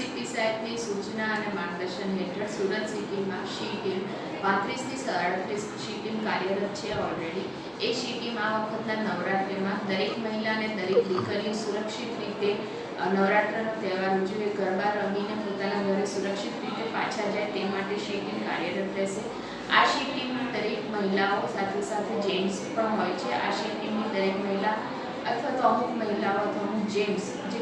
CP સાહેબની સૂચના અને માર્ગદર્શન હેઠળ સુરત સિટીમાં શી ટીમ પાંત્રીસથી સાડત્રીસ શી ટીમ કાર્યરત છે ઓલરેડી એ શી ટીમ આ વખતના નવરાત્રિમાં દરેક મહિલા અને દરેક દીકરીઓ સુરક્ષિત રીતે નવરાત્રનો તહેવાર ઉજવે, ગરબા રમીને પોતાના ઘરે સુરક્ષિત રીતે પાછા જાય તે માટે શી ટીમ કાર્યરત રહેશે. આ શી ટીમની દરેક મહિલાઓ સાથે સાથે જેન્ટ્સ પણ હોય છે. આ શી ટીમની દરેક મહિલા અથવા તો અમુક મહિલાઓ અથવા અમુક જેન્ટ્સ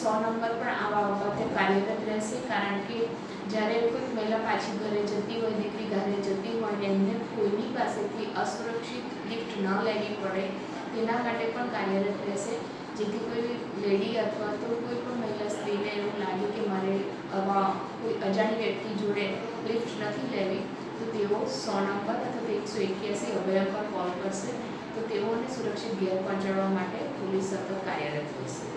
સો નંબર પણ આવા વખતે કાર્યરત રહેશે, કારણ કે જ્યારે કોઈ મહિલા પાછી ઘરે જતી હોય, દીકરી ઘરે જતી હોય ને એમને કોઈની પાસેથી અસુરક્ષિત ગિફ્ટ ન લેવી પડે, તેના માટે પણ કાર્યરત રહેશે. જેથી કોઈ લેડી અથવા તો કોઈ પણ મહિલા સ્ત્રીને એવું લાગે કે મારે આવા કોઈ અજાણી વ્યક્તિ જોડે લિફ્ટ નથી લેવી, તો તેઓ સો નંબર અથવા તો એકસો એક્યાસી અભયમ પર કોલ કરશે. તો તેઓને સુરક્ષિત ઘેર પહોંચાડવા માટે પોલીસ સતત કાર્યરત રહેશે.